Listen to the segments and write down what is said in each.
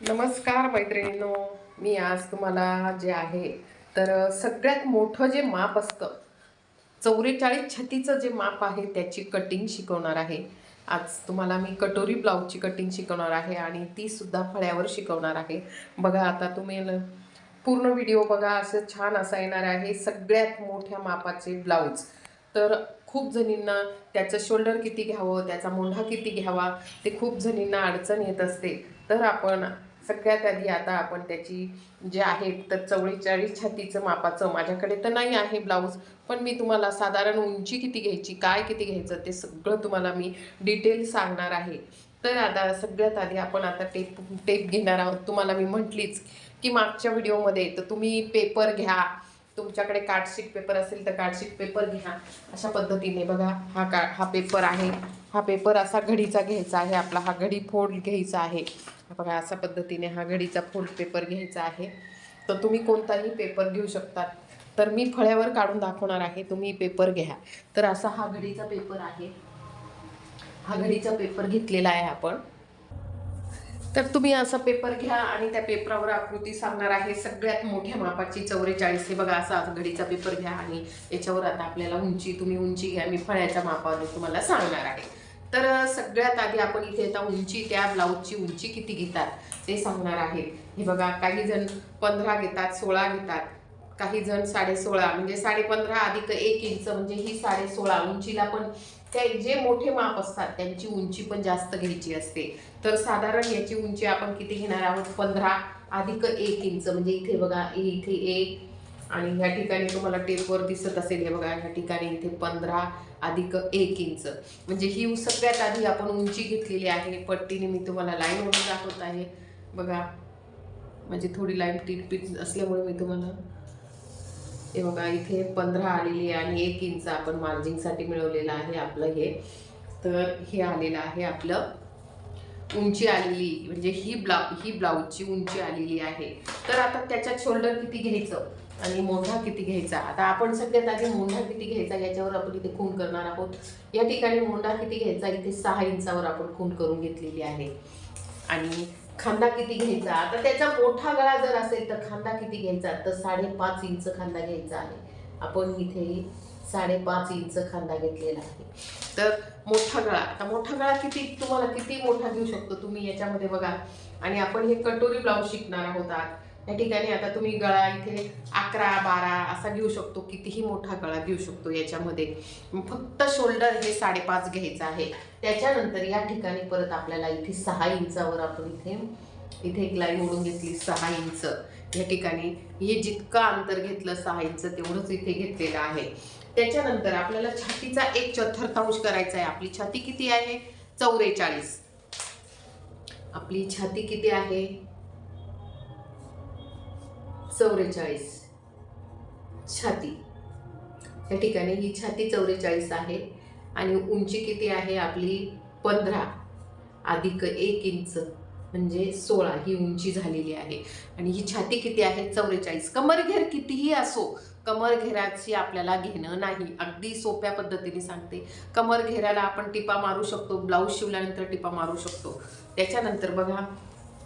नमस्कार मैत्रिणींनो मी आज तुम्हाला जे आहे तर सगळ्यात मोठं जे माप असतं चौवेचाळीस छतीचं जे माप आहे त्याची कटिंग शिकवणार आहे. आज तुम्हाला मी कटोरी ब्लाऊजची कटिंग शिकवणार आहे आणि ती सुद्धा फळ्यावर शिकवणार आहे. बघा आता तुम्ही पूर्ण व्हिडिओ बघा असं छान असा येणार आहे सगळ्यात मोठ्या मापाचे ब्लाऊज तर खूप जणींना त्याचं शोल्डर किती घ्यावं त्याचा मोंढा किती घ्यावा ते खूप जणींना अडचण येत असते. तर आपण सगळ्यात आधी आता आपण त्याची जे आहे तर चव्वेचाळीस छातीचं मापाचं माझ्याकडे तर नाही आहे ब्लाऊज पण मी तुम्हाला साधारण उंची किती घ्यायची काय किती घ्यायचं ते सगळं तुम्हाला मी डिटेल सांगणार आहे. तर आता सगळ्यात आधी आपण आता टेप टेप घेणार आहोत. तुम्हाला मी म्हटलीच की मागच्या व्हिडिओमध्ये तर तुम्ही पेपर घ्या. तुमच्याकडे कार्डशीट पेपर असेल तर कार्डशीट पेपर घ्या. अशा पद्धतीने बघा हा का हा पेपर आहे. हा पेपर असा घडीचा घ्यायचा आहे आपला हा घडी फोल्ड घ्यायचा आहे. बघा अशा पद्धतीने हा घडीचा फोल्ड पेपर घ्यायचा आहे. तर तुम्ही कोणताही पेपर घेऊ शकतात. तर मी फळ्यावर काढून दाखवणार आहे तुम्ही पेपर घ्या. तर असा हा घडीचा पेपर आहे. हा घडीचा पेपर घेतलेला आहे आपण. तर तुम्ही असा पेपर घ्या आणि त्या पेपरावर आकृती सांगणार आहे. सगळ्यात मोठ्या मापाची चौवेचाळीस हे बघा असा घडीचा पेपर घ्या आणि याच्यावर आता आपल्याला उंची तुम्ही उंची घ्या. मी फळ्याच्या मापावर तुम्हाला सांगणार आहे. तर सगळ्यात आधी आपण इथे आता उंची त्या ब्लाऊजची उंची किती घेतात ते सांगणार आहे. हे बघा काही जण पंधरा घेतात सोळा घेतात. काही जण साडे सोळा म्हणजे साडे पंधरा अधिक एक इंच म्हणजे ही साडे सोळा. उंचीला पण ते जे मोठे माप असतात त्यांची उंची पण जास्त घ्यायची असते. तर साधारण याची उंची आपण किती घेणार आहोत? पंधरा अधिक एक इंच. म्हणजे इथे बघा इथे एक आणि ह्या ठिकाणी तुम्हाला टेपवर दिसत असेल. हे बघा ह्या ठिकाणी इथे पंधरा अधिक एक इंच. म्हणजे ही सगळ्यात आधी आपण उंची घेतलेली आहे. पट्टीने मी तुम्हाला लाईन वरून दाखवत आहे. बघा म्हणजे थोडी लाईन टीट असल्यामुळे मी तुम्हाला हे बघा इथे पंधरा आलेली आहे आणि एक इंच आपण मार्जिंगसाठी मिळवलेलं आहे आपलं हे. तर हे आलेलं आहे आपलं. उंची आलेली म्हणजे ही ब्लाउ ही ब्लाऊजची उंची आलेली आहे. तर आता त्याच्यात शोल्डर किती घ्यायचं आणि मोठा किती घ्यायचा? आता आपण सगळ्यात आधी मोंढा किती घ्यायचा याच्यावर आपण इथे खून करणार आहोत. या ठिकाणी मोंढा किती घ्यायचा? इथे सहा इंचावर आपण खून करून घेतलेली आहे. आणि खांदा किती घ्यायचा? आता त्याचा मोठा गळा जर असेल तर खांदा किती घ्यायचा? तर साडेपाच इंच खांदा घ्यायचा आहे. आपण इथे साडेपाच इंच खांदा घेतलेला आहे. तर मोठा गळा. आता मोठा गळा किती? तुम्हाला किती मोठा घेऊ शकतो तुम्ही याच्यामध्ये बघा. आणि आपण हे कटोरी ब्लाऊज शिकणार आहोत आत या ठिकाणी आता तुम्ही गळा इथे अकरा बारा असा घेऊ शकतो कितीही मोठा गळा घेऊ शकतो याच्यामध्ये. फक्त शोल्डर हे साडेपाच घ्यायचं आहे. त्याच्यानंतर या ठिकाणी परत आपल्याला इथे सहा इंचावर आपण इथे इथे एक लाईन ओढून घेतली सहा इंच. या ठिकाणी हे जितकं अंतर घेतलं सहा इंच तेवढंच इथे घेतलेलं आहे. त्याच्यानंतर आपल्याला छातीचा एक चतुर्थांश करायचा आहे. आपली छाती किती आहे? चौवेचाळीस आपली छाती किती आहे? चौवेचाळीस छाती. या ठिकाणी ही छाती चौवेचाळीस आहे आणि उंची किती आहे आपली? पंधरा. अधिक एक इंच म्हणजे सोळा ही उंची झालेली आहे. आणि ही छाती किती आहे? चौवेचाळीस कमरघेर कितीही असो कमरघेराची आपल्याला घेणं नाही. अगदी सोप्या पद्धतीने सांगते. कमरघेराला आपण टिपा मारू शकतो ब्लाऊज शिवल्यानंतर टिपा मारू शकतो. त्याच्यानंतर बघा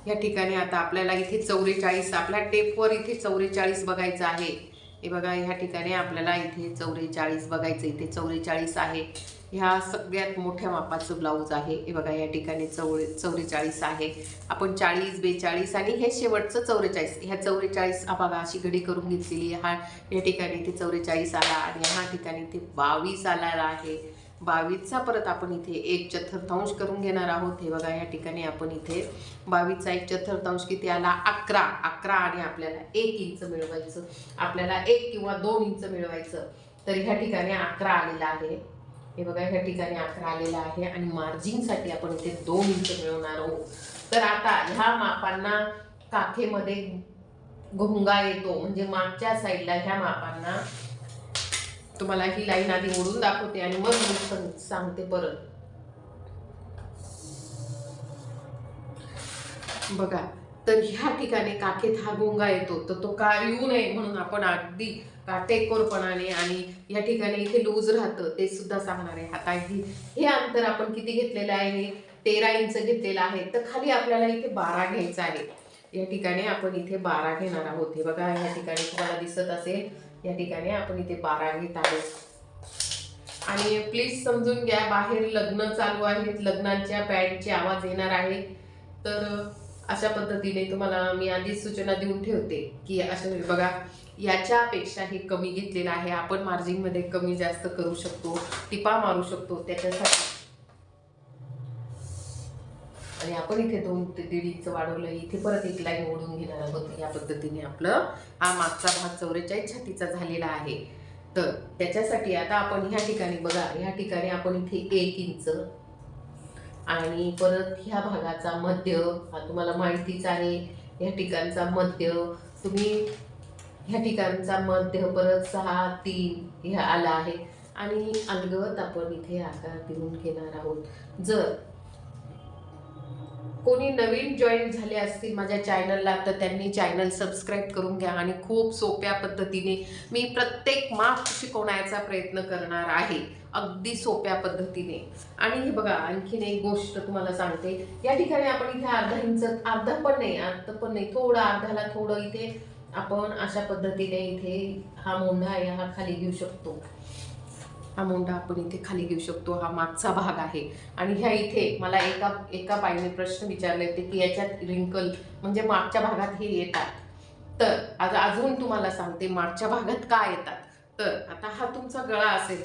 या ठिकाणी आता आपल्याला इथे चौवेचाळीस आपल्या टेपवर इथे चौवेचाळीस बघायचं आहे. हे बघा ह्या ठिकाणी आपल्याला इथे चौवेचाळीस बघायचं इथे चौवेचाळीस आहे. ह्या सगळ्यात मोठ्या मापाचं ब्लाऊज आहे. हे बघा या ठिकाणी चौवे चौवेचाळीस आहे. आपण चाळीस बेचाळीस आणि हे शेवटचं चौवेचाळीस ह्या चौवेचाळीस हा बघा अशी घडी करून घेतलेली आहे. हा या ठिकाणी इथे चौवेचाळीस आला आणि ह्या ठिकाणी इथे बावीस आलेला आहे. बावीसचा परत आपण इथे एक चतुर्थांश करून घेणार आहोत. हे बघा या ठिकाणी आपण इथे बावीसचा एक चतुर्थांश किती आला? अकरा. अकरा आणि आपल्याला एक इंच मिळवायचं. आपल्याला एक किंवा दोन इंच मिळवायचं. तर ह्या ठिकाणी अकरा आलेला आहे. हे बघा ह्या ठिकाणी अकरा आलेला आहे आणि मार्जिनसाठी आपण इथे दोन इंच मिळवणार आहोत. तर आता ह्या मापांना काखेमध्ये घोंगा येतो. म्हणजे मागच्या साईडला ह्या मापांना तुम्हाला ही लाईन आधी ओढून दाखवते आणि मग मी सांगते परत. बघा तर ह्या ठिकाणी काखेत हा गोंगा येतो तर तो का येऊ नये म्हणून आपण अगदी काटेकोरपणाने आणि या ठिकाणी इथे लूज राहतं ते सुद्धा सांगणार आहे. आता हे अंतर आपण किती घेतलेलं आहे? तेरा इंच घेतलेलं आहे. तर खाली आपल्याला इथे बारा घ्यायचा आहे. या ठिकाणी आपण इथे बारा घेणार आहोत. हे बघा या ठिकाणी तुम्हाला दिसत असेल. या ठिकाणी आपण इथे बारा घेत आहोत. आणि प्लीज समजून घ्या बाहेर लग्न चालू आहेत लग्नांच्या बँडचे आवाज येणार आहे तर अशा पद्धतीने तुम्हाला मी आधीच सूचना देऊन ठेवते की अशा बघा याच्यापेक्षा हे कमी घेतलेलं आहे. आपण मार्जिनमध्ये कमी जास्त करू शकतो टिपा मारू शकतो त्याच्यासाठी. आणि आपण इथे दोन ते दीड इंच वाढवलं इथे परत एक लाईन ओढून घेणार आहोत. या पद्धतीने आपलं हा मागचा भाग चौवेचाळीस छातीचा झालेला आहे. तर त्याच्यासाठी आता आपण ह्या ठिकाणी बघा ह्या ठिकाणी आपण इथे एक इंच आणि परत ह्या भागाचा मध्य हा तुम्हाला माहितीच आहे ह्या ठिकाणचा मध्य. तुम्ही ह्या ठिकाणचा मध्य परत सहा तीन हे आला आहे. आणि अलगत आपण इथे आकार देऊन घेणार आहोत. जर कोणी नवीन जॉईन झाले असतील माझ्या चॅनलला तर त्यांनी चॅनल सबस्क्राईब करून घ्या आणि खूप सोप्या पद्धतीने मी प्रत्येक माप शिकवण्याचा प्रयत्न करणार आहे. अगदी सोप्या पद्धतीने. आणि हे बघा आणखीन एक गोष्ट तुम्हाला सांगते. या ठिकाणी आपण इथे अर्धा इंच अर्धा पण नाही अर्धा पण नाही थोडं अर्ध्याला थोडं इथे आपण अशा पद्धतीने इथे हा मोंढा आहे हा खाली घेऊ शकतो. हा मुंडा आपण इथे खाली घेऊ शकतो. हा मागचा भाग आहे. आणि ह्या इथे मला एका एका बाईने प्रश्न विचारले होते की याच्यात रिंकल म्हणजे मागच्या भागात हे येतात. तर आज अजून तुम्हाला सांगते मागच्या भागात का येतात. तर आता हा तुमचा गळा असेल.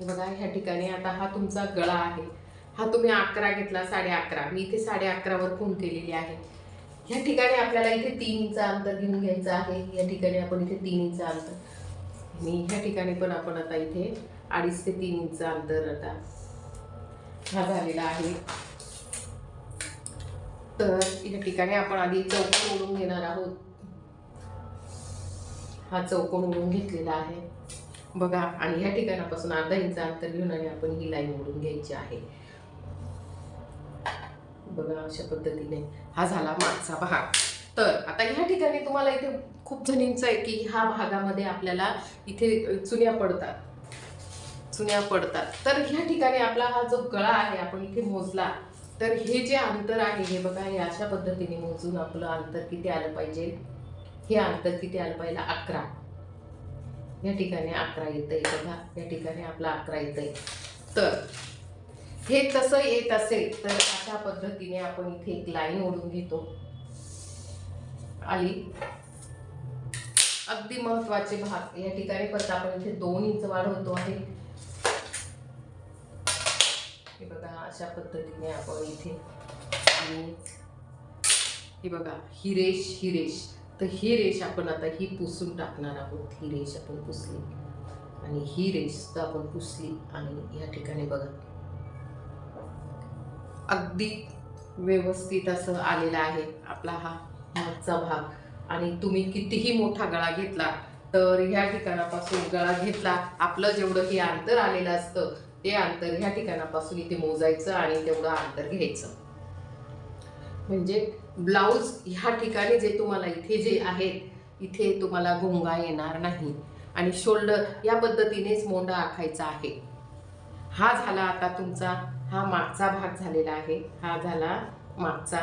हे बघा ह्या ठिकाणी आता हा तुमचा गळा आहे. हा तुम्ही अकरा घेतला साडे अकरा. मी इथे साडे अकरावर खून केलेली आहे. ह्या ठिकाणी आपल्याला इथे तीन इंच अंतर घेऊन घ्यायचं आहे. या ठिकाणी आपण इथे तीन इंच अंतर. आणि ह्या ठिकाणी पण आपण आता इथे अडीच ते तीन इंच अंतर आता हा झालेला आहे. तर या ठिकाणी आपण आधी चौकोन ओढून घेणार आहोत. हा चौकोन ओढून घेतलेला आहे. बघा आणि ह्या ठिकाणापासून अर्धा इंच अंतर घेऊन आणि आपण ही लाईन ओढून घ्यायची आहे. बघा अशा पद्धतीने हा झाला मागचा भाग. तर आता ह्या ठिकाणी तुम्हाला इथे खूप जणींचं आहे की ह्या भागामध्ये आपल्याला इथे चुन्या पडतात. चुन्या पडतात. तर ह्या ठिकाणी आपला हा जो गळा आहे आपण इथे मोजला तर हे जे अंतर आहे हे बघा हे अशा पद्धतीने मोजून आपलं अंतर किती आलं पाहिजे? हे अंतर किती आलं पाहिजे? अकरा. या ठिकाणी अकरा येतंय बघा. या ठिकाणी आपला अकरा येतंय. तर हे तसं येत असेल तर अशा पद्धतीने आपण इथे एक लाईन ओढून घेतो. आली अगदी महत्त्वाचे भाग. या ठिकाणी परत आपण इथे दोन इंच वाढवतो आहे. हे बघा अशा पद्धतीने आपण इथे आणि हे बघा ही रेष ही रेष. तर ही रेष आपण आता ही पुसून टाकणार आहोत. ही रेष आपण पुसली. आणि ही रेष तर आपण पुसली. आणि या ठिकाणी बघा. अगदी व्यवस्थित असं आलेला आहे आपला हा मागचा भाग. आणि तुम्ही कितीही मोठा गळा घेतला तर ह्या ठिकाणापासून गळा घेतला. आपलं जेवढं हे अंतर आलेलं असतं ते अंतर ह्या ठिकाणापासून इथे मोजायचं आणि तेवढं अंतर घ्यायचं. म्हणजे ब्लाऊज ह्या ठिकाणी जे तुम्हाला इथे जे आहेत इथे तुम्हाला घोंगा येणार नाही. आणि शोल्डर या पद्धतीनेच मोंडा आखायचा आहे. हा झाला आता तुमचा हा मागचा भाग झालेला आहे. हा झाला मागचा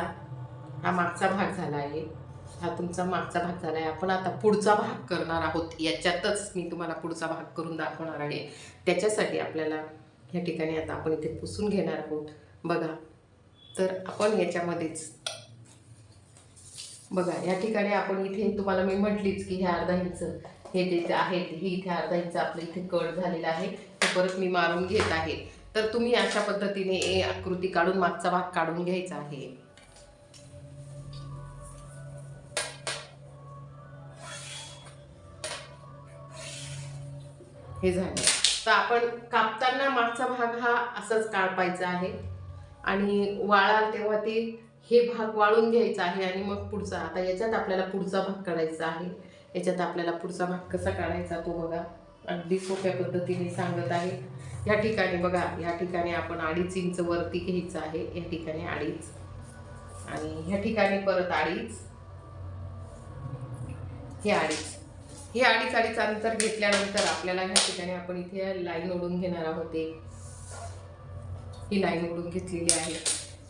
हा मागचा भाग झाला आहे. हा तुमचा मागचा भाग झाला आहे आपण आता पुढचा भाग करणार आहोत. याच्यातच मी तुम्हाला पुढचा भाग करून दाखवणार आहे. त्याच्यासाठी आपल्याला ह्या ठिकाणी आता आपण इथे पुसून घेणार आहोत. बघा. तर आपण याच्यामध्येच बघा या ठिकाणी आपण इथे तुम्हाला मी म्हटलीच की ह्या अर्धा इंच हे जे आहे हे इथे अर्धा इंच आपलं इथे कट झालेलं आहे. ते परत मी मारून घेत आहे. तर तुम्ही अशा पद्धतीने आकृती काढून मागचा भाग काढून घ्यायचा आहे. हे झालं. तर आपण कापताना मागचा भाग हा असाच कापायचा आहे. आणि वाळाल तेव्हा ते हे भाग वाळून घ्यायचा आहे आणि मग पुढचा आता याच्यात आपल्याला पुढचा भाग काढायचा आहे. याच्यात आपल्याला पुढचा भाग कसा काढायचा तो बघा. अगदी सोप्या पद्धतीने सांगत आहे. या ठिकाणी बघा या ठिकाणी आपण अडीच इंच वरती घ्यायचं आहे. या ठिकाणी अडीच. आणि ह्या ठिकाणी परत अडीच. हे अडीच. हे अडीच अडीच अंतर घेतल्यानंतर आपल्याला ह्या ठिकाणी आपण इथे लाईन ओढून घेणार आहोत ही लाईन ओढून घेतलेली आहे.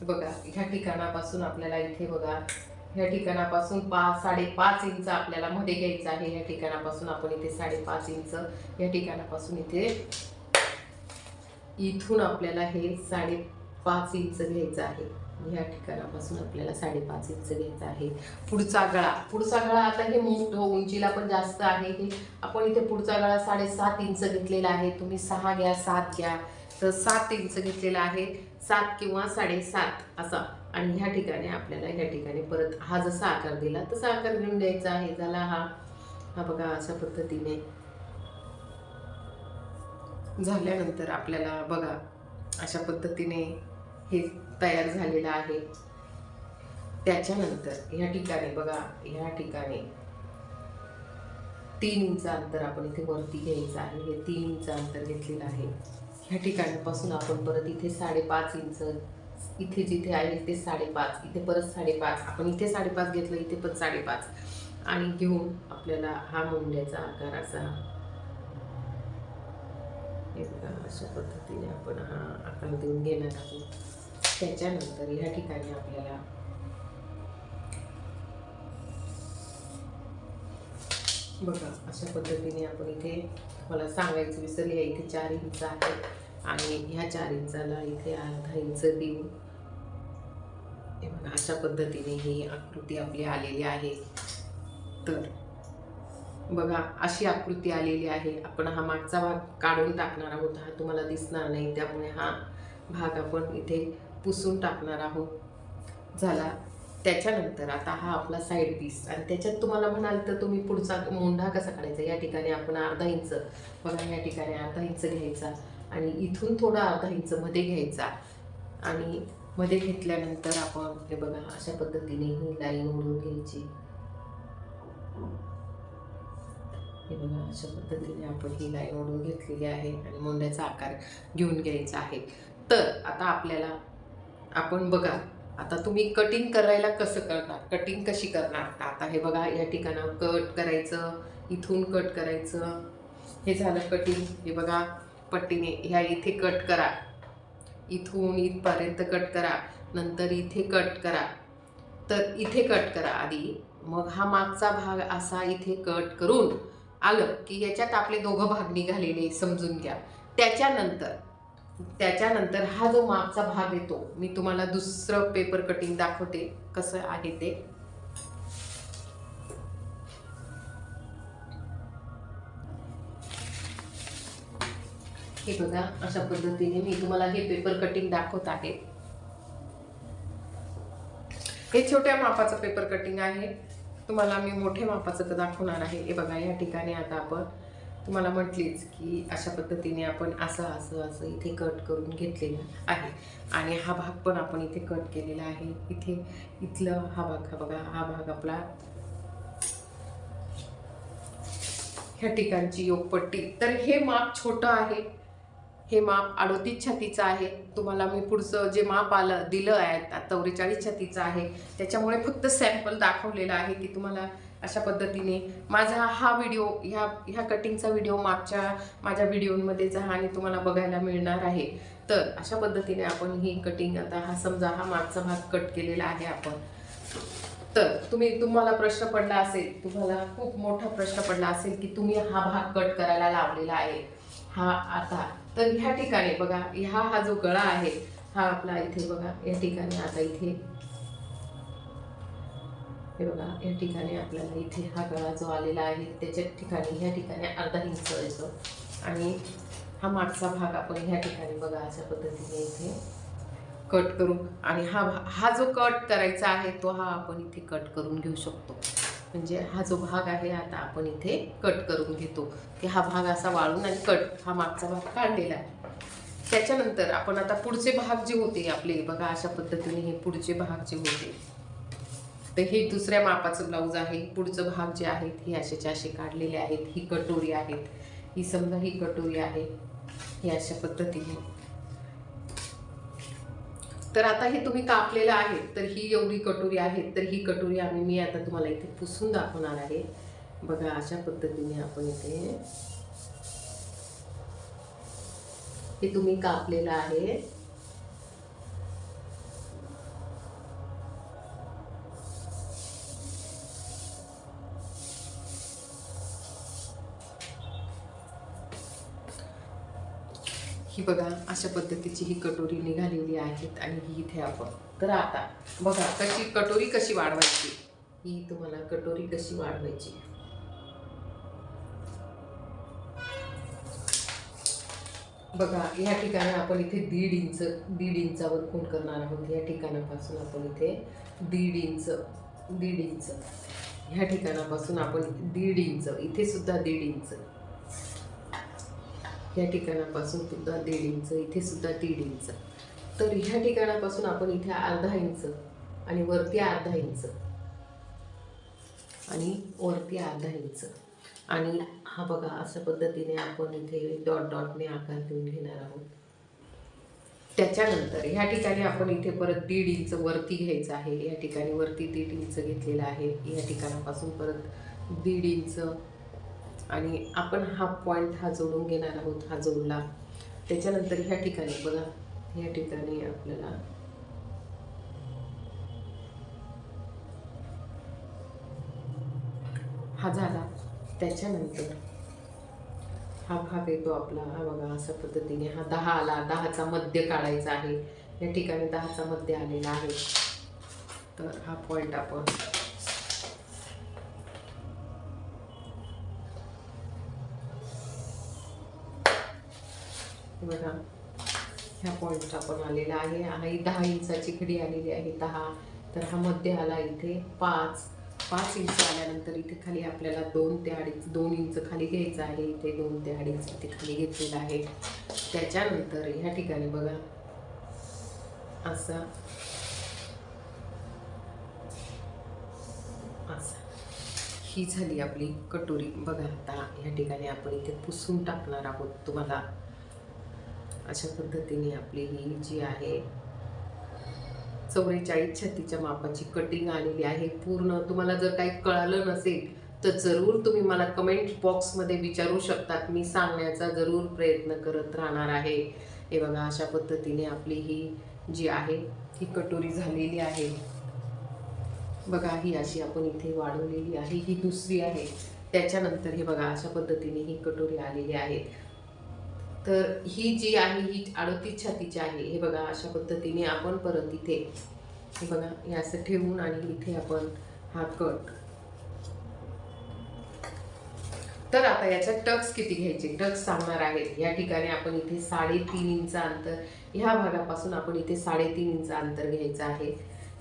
बघा ह्या ठिकाणापासून आपल्याला इथे बघा ह्या ठिकाणापासून पाच साडेपाच इंच आपल्याला मध्ये घ्यायचं आहे. ह्या ठिकाणापासून आपण इथे साडेपाच इंच या ठिकाणापासून इथे इथून आपल्याला हे साडेपाच इंच घ्यायचं आहे. ह्या ठिकाणापासून आपल्याला साडेपाच इंच घ्यायचं आहे. पुढचा गळा. पुढचा गळा आता हे मोठं उंचीला पण जास्त आहे. हे आपण इथे पुढचा गळा साडेसात इंच घेतलेला आहे. तुम्ही सहा घ्या सात घ्या. तर सात इंच घेतलेला आहे. सात किंवा साडेसात असा. आणि ह्या ठिकाणी आपल्याला ह्या ठिकाणी परत हा जसा आकार दिला तसा आकार घेऊन द्यायचा आहे. झाला हा. हा बघा अशा पद्धतीने झाल्यानंतर आपल्याला बघा अशा पद्धतीने हे तयार झालेला आहे. त्याच्यानंतर ह्या ठिकाणी बघा ह्या ठिकाणी तीन इंच अंतर आपण इथे वरती घ्यायचं आहे. हे तीन इंच अंतर घेतलेलं आहे. ह्या ठिकाणापासून आपण परत इथे साडेपाच इंच इथे जिथे आहे ते साडेपाच इथे परत साडेपाच. आपण इथे साडेपाच घेतलं इथे पण साडेपाच. आणि घेऊन आपल्याला हा मुंड्याचा आकार असा अशा पद्धतीने आपण हा आकार देऊन घेणार आहोत. त्याच्यानंतर ह्या ठिकाणी आपल्याला बघा अशा पद्धतीने आपण इथे मला सांगायचं विसरली आहे इथे चार इंच आहे आणि ह्या चार इंचाला इथे अर्धा इंच देऊन हे बघा अशा पद्धतीने ही आकृती आपली आलेली आहे. तर बघा अशी आकृती आलेली आहे. आपण हा मागचा भाग काढून टाकणार आहोत हा तुम्हाला दिसणार नाही. त्यामुळे हा भाग आपण इथे पुसून टाकणार आहोत. झाला. त्याच्यानंतर आता हा आपला साईड पीस आणि त्याच्यात तुम्हाला म्हणाल तर तुम्ही पुढचा मोंढा कसा काढायचा? या ठिकाणी आपण अर्धा इंच बघा या ठिकाणी अर्धा इंच घ्यायचा आणि इथून थोडा अर्धा इंच मध्ये घ्यायचा. आणि मध्ये घेतल्यानंतर आपण हे बघा अशा पद्धतीने ही लाईन ओढून घ्यायची. हे बघा अशा पद्धतीने आपण ही लाईन ओढून घेतलेली आहे आणि मोंड्याचा आकार घेऊन घ्यायचा आहे. तर आता आपल्याला आपण बघा आता तुम्ही कटिंग करायला कसं करणार? कटिंग कशी करणार? आता हे बघा या ठिकाणावर कट करायचं इथून कट करायचं. हे झालं कटिंग हे बघा पट्टीने ह्या इथे कट करा. इथून इथपर्यंत कट करा. नंतर इथे कट करा. तर इथे कट करा आधी. मग हा मागचा भाग असा इथे कट करून आलं की याच्यात आपले दोघं भाग निघालेले समजून घ्या. त्याच्यानंतर त्याच्यानंतर हा जो मागचा भाग येतो मी तुम्हाला दुसरं पेपर कटिंग दाखवते कसं आहे ते. हे बघा अशा पद्धतीने मी तुम्हाला हे पेपर कटिंग दाखवत आहे. हे छोट्या मापाचं पेपर कटिंग आहे. तुम्हाला मी मोठ्या मापाचं दाखवणार आहे. हे बघा या ठिकाणी आता आपण तुम्हाला म्हटलीच की अशा पद्धतीने आपण असं असं असं इथे कट करून घेतलेलं आहे. आणि हा भाग पण आपण इथे कट केलेला आहे. इथे इथलं हा भाग हा बघा हा भाग आपला ह्या ठिकाणची योगपट्टी. तर हे माप छोटं आहे. हे माप अडोतीस छातीचं आहे. तुम्हाला मी पुढचं जे माप आलं दिलं आहे चौवेचाळीस छातीचं आहे. त्याच्यामुळे फक्त सॅम्पल दाखवलेलं आहे की तुम्हाला अशा पद्धतीने माझा हा व्हिडिओ ह्या ह्या कटिंगचा व्हिडिओ मागच्या माझ्या व्हिडिओमध्येच जा आणि तुम्हाला बघायला मिळणार आहे. तर अशा पद्धतीने आपण ही कटिंग आता हा समजा हा मागचा भाग कट केलेला आहे आपण. तर तुम्ही तुम्हाला प्रश्न पडला असेल तुम्हाला खूप मोठा प्रश्न पडला असेल की तुम्ही हा भाग कट करायला लावलेला आहे. हा आता तर ह्या ठिकाणी बघा ह्या हा जो गळा आहे हा आपला इथे बघा या ठिकाणी आता इथे. हे बघा या ठिकाणी आपल्याला इथे हा गळा जो आलेला आहे त्याच्या ठिकाणी ह्या ठिकाणी अर्धा इंच येतो. आणि हा मागचा भाग आपण ह्या ठिकाणी बघा अशा पद्धतीने इथे कट करू आणि हा हा जो कट करायचा आहे तो हा आपण इथे कट करून घेऊ शकतो. म्हणजे हा जो भाग आहे आता आपण इथे कट करून घेतो. की हा भाग असा वाळून आणि कट हा मागचा भाग काढलेला आहे. त्याच्यानंतर आपण आता पुढचे भाग जे होते आपले बघा अशा पद्धतीने हे पुढचे भाग जे होते. तर हे दुसऱ्या मापाचं ब्लाऊज आहे. पुढचं भाग जे आहेत हे अशाचे असे काढलेले आहेत. ही कटोरी आहेत ही समजा ही कटोरी आहे. ही अशा पद्धतीने. तर आता हे तुम्ही कापलेलं आहे तर ही एवढी कटोरी आहे. तर ही कटोरी आम्ही मी आता तुम्हाला इथे पुसून दाखवणार आहे. बघा अशा पद्धतीने आपण इथे हे तुम्ही कापलेलं आहे. ही बघा अशा पद्धतीची ही कटोरी निघालेली आहेत आणि ही इथे आपण तर आता बघा कशी कटोरी कशी वाढवायची. ही तुम्हाला कटोरी कशी वाढवायची. बघा या ठिकाणी आपण इथे दीड इंच दीड इंचावर खूण करणार आहोत. या ठिकाणापासून आपण इथे दीड इंच दीड इंच. ह्या ठिकाणापासून आपण दीड इंच इथे सुद्धा दीड इंच. ह्या ठिकाणापासून सुद्धा दीड इंच इथे सुद्धा दीड इंच. तर ह्या ठिकाणापासून आपण इथे अर्धा इंच आणि वरती अर्धा इंच. आणि वरती अर्धा इंच. आणि हा बघा अशा पद्धतीने आपण इथे डॉट डॉटने आकार देऊन घेणार आहोत. त्याच्यानंतर ह्या ठिकाणी आपण इथे परत दीड इंच वरती घ्यायचं आहे. या ठिकाणी वरती दीड इंच घेतलेलं आहे. या ठिकाणापासून परत दीड इंच आणि आपण हा पॉईंट हा जोडून घेणार आहोत हा जोडला. त्याच्यानंतर ह्या ठिकाणी बघा ह्या ठिकाणी आपल्याला हा झाला. त्याच्यानंतर हा भाग येतो आपला हा बघा अशा पद्धतीने हा दहा आला. दहाचा मध्य काढायचा आहे. या ठिकाणी दहाचा मध्य आलेला आहे. तर हा पॉईंट आपण बघा ह्या पॉईंट आपण आलेला आहे. आणि दहा इंचाची खडी आलेली आहे दहा. तर हा मध्य आला इथे पाच. पाच इंच आल्यानंतर इथे खाली आपल्याला दोन ते अडीच दोन इंच खाली घ्यायचं आहे. इथे दोन ते अडीच इथे खाली घेतलेलं आहे. त्याच्यानंतर ह्या ठिकाणी बघा असा. असा. ही झाली आपली कटोरी. बघा आता ह्या ठिकाणी आपण इथे पुसून टाकणार आहोत तुम्हाला. अशा पद्धतीने आपली ही जी आहे चौवेचाळीस छत्तीच्या मापाची कटिंग आलेली आहे. पूर्ण तुम्हाला जर काही कळालं नसेल तर जरूर तुम्ही मला कमेंट बॉक्समध्ये विचारू शकतात. मी सांगण्याचा जरूर प्रयत्न करत राहणार आहे. हे बघा अशा पद्धतीने आपली ही जी आहे ही कटोरी झालेली आहे. बघा ही अशी आपण इथे वाढवलेली आहे. ही दुसरी आहे. त्याच्यानंतर हे बघा अशा पद्धतीने ही कटोरी आलेली आहे. तर ही जी आहे ही अडतीस छातीची आहे हे बघा अशा पद्धतीने आपण परत इथे हे बघा हे असं ठेवून आणि इथे आपण हा कट. तर आता याच्या टक्स किती घ्यायचे? टक्स सांगणार आहेत या ठिकाणी आपण इथे साडेतीन इंच अंतर ह्या भागापासून आपण इथे साडेतीन इंच अंतर घ्यायचं आहे.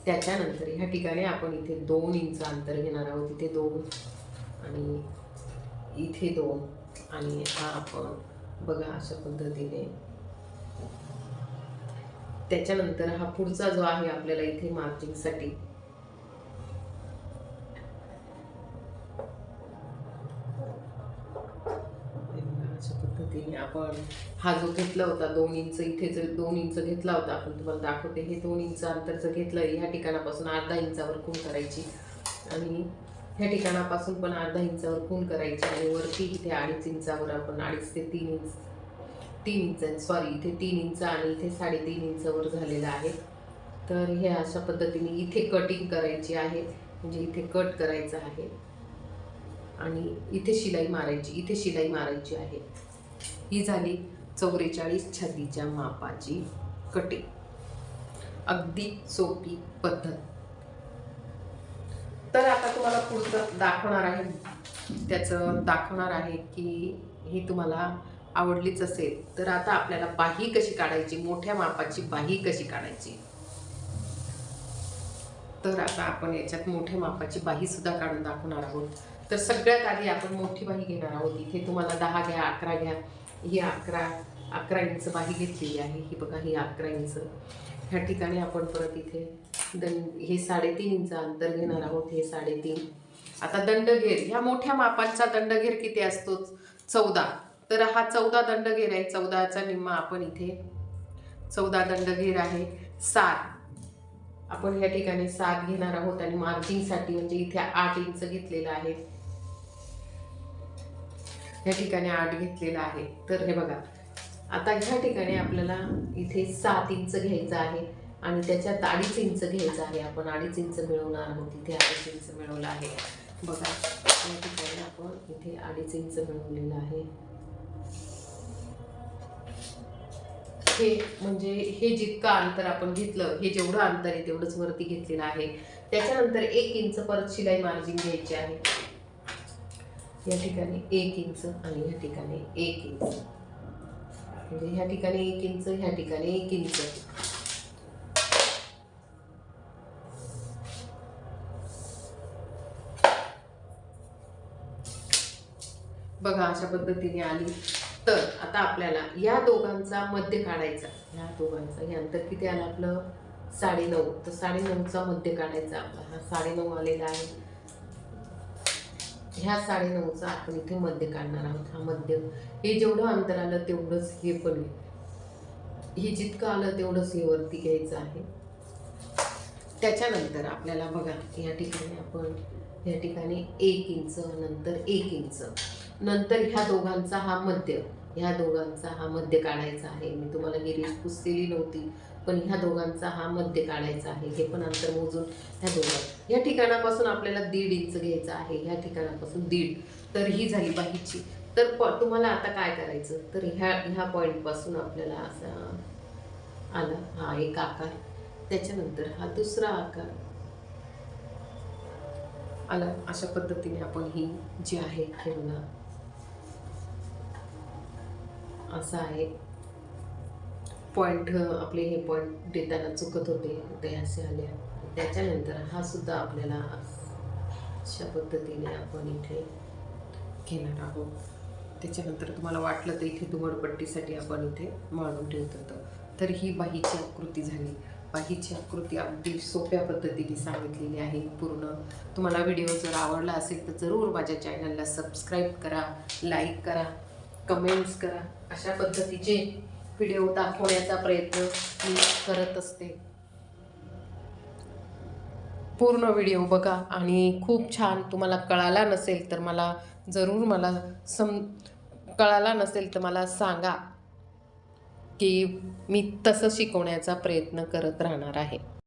त्याच्यानंतर ह्या ठिकाणी आपण इथे दोन इंच अंतर घेणार आहोत. इथे दोन आणि इथे दोन आणि हा आपण बघा अशा पद्धतीने. त्याच्यानंतर हा पुढचा जो आहे आपल्याला इथे मार्जिंगसाठी अशा पद्धतीने आपण हा जो घेतला होता दोन इंच इथे जर दोन इंच घेतला होता आपण तुम्हाला दाखवते हे दोन इंच अंतरचं घेतलं ह्या ठिकाणापासून अर्धा इंचावर खून करायची. आणि ह्या ठिकाणापासून पण अर्धा इंचावर खून करायची आणि वरती इथे अडीच इंचावर आपण अडीच ते तीन इंच तीन इंच सॉरी इथे तीन इंच आणि इथे साडेतीन इंचावर झालेलं आहे. तर हे अशा पद्धतीने इथे कटिंग करायची आहे. म्हणजे इथे कट करायचं आहे. आणि इथे शिलाई मारायची इथे शिलाई मारायची आहे. ही झाली चौवेचाळीस छातीच्या मापाची कटिंग अगदी सोपी पद्धत. तुम्हाला पुढचं दाखवणार आहे. त्याचं दाखवणार आहे की ही तुम्हाला आवडलीच असेल तर आता आपल्याला बाही कशी काढायची? मोठ्या मापाची बाही कशी काढायची? तर आता आपण याच्यात मोठ्या मापाची बाहीसुद्धा काढून दाखवणार आहोत. तर सगळ्यात आधी आपण मोठी बाही घेणार आहोत. इथे तुम्हाला दहा घ्या अकरा घ्या. ही अकरा अकरा इंच बाही घेतलेली आहे. ही बघा ही अकरा इंच. ह्या ठिकाणी आपण परत इथे दंड हे साडेतीन इंच अंतर घेणार आहोत हे साडेतीन. आता दंडघेर ह्या मोठ्या मापांचा दंडघेर किती असतो चौदा. तर हा चौदा दंडघेर आहे चौदाचा निम्मा आपण इथे चौदा दंडघेर आहे सात. आपण ह्या ठिकाणी सात घेणार आहोत आणि मार्जिंगसाठी म्हणजे इथे आठ इंच घेतलेलं आहे. ह्या ठिकाणी आठ घेतलेला आहे. तर हे बघा. आता ह्या ठिकाणी आपल्याला इथे सात इंच घ्यायचं आहे. आणि त्याच्यात अडीच इंच घ्यायचं आहे आपण अडीच इंच मिळवणार. आहोत इथे अडीच इंच मिळवलं आहे. बघा या ठिकाणी आपण इथे अडीच इंच मिळवलेलं आहे. हे म्हणजे हे जितकं अंतर आपण घेतलं हे जेवढं अंतर आहे तेवढंच वरती घेतलेलं आहे. त्याच्यानंतर एक इंच परत शिलाई मार्जिन घ्यायची आहे. या ठिकाणी एक इंच आणि ह्या ठिकाणी एक इंच. म्हणजे ह्या ठिकाणी एक इंच ह्या ठिकाणी एक इंच. बघा अशा पद्धतीने आली. तर आता आपल्याला या दोघांचा मध्य काढायचा. ह्या दोघांचा हे अंतर किती आलं आपलं? साडेनऊ. तर साडेनऊचा मध्य काढायचा आपला. हा साडेनऊ आलेला आहे. ह्या साडेनऊचा आपण इथे मध्य काढणार आहोत. हा मध्य. हे जेवढं अंतर आलं तेवढंच हे पण हे जितकं आलं तेवढंच हे वरती घ्यायचं आहे. त्याच्यानंतर आपल्याला बघा या ठिकाणी आपण या ठिकाणी एक इंच नंतर एक इंच. नंतर ह्या दोघांचा हा मध्य. ह्या दोघांचा हा मध्य काढायचा आहे. मी तुम्हाला गिरीश पुसलेली नव्हती पण ह्या दोघांचा हा मध्य काढायचा आहे. हे पण अंतर मोजून ह्या दोघां. या ठिकाणापासून आपल्याला दीड इंच घ्यायचं आहे. ह्या ठिकाणापासून दीड. तर ही झाली बाहीची. तर प तुम्हाला आता काय करायचं? तर ह्या ह्या पॉईंटपासून आपल्याला असा आला हा एक आकार. त्याच्यानंतर हा दुसरा आकार. आला. अशा पद्धतीने आपण ही जी आहे हे असा आहे. पॉईंट आपले हे पॉईंट देताना चुकत होते ते असे आले. त्याच्यानंतर हा सुद्धा आपल्याला अशा पद्धतीने आपण इथे घेणार आहोत. त्याच्यानंतर तुम्हाला वाटलं तर इथे दुमडपट्टीसाठी आपण इथे मांडून ठेवत होतो. तर ही बाहीची आकृती झाली. बाहीची आकृती अगदी सोप्या पद्धतीने सांगितलेली आहे पूर्ण. तुम्हाला व्हिडिओ जर आवडला असेल तर जरूर माझ्या चॅनलला सबस्क्राईब करा लाईक करा. कमेंट्स करा. अशा पद्धतीचे व्हिडिओ दाखवण्याचा प्रयत्न मी करत असते. पूर्ण व्हिडिओ बघा आणि खूप छान तुम्हाला कळाला नसेल तर मला जरूर मला सम कळाला नसेल तर मला सांगा की मी तसं शिकवण्याचा प्रयत्न करत राहणार आहे.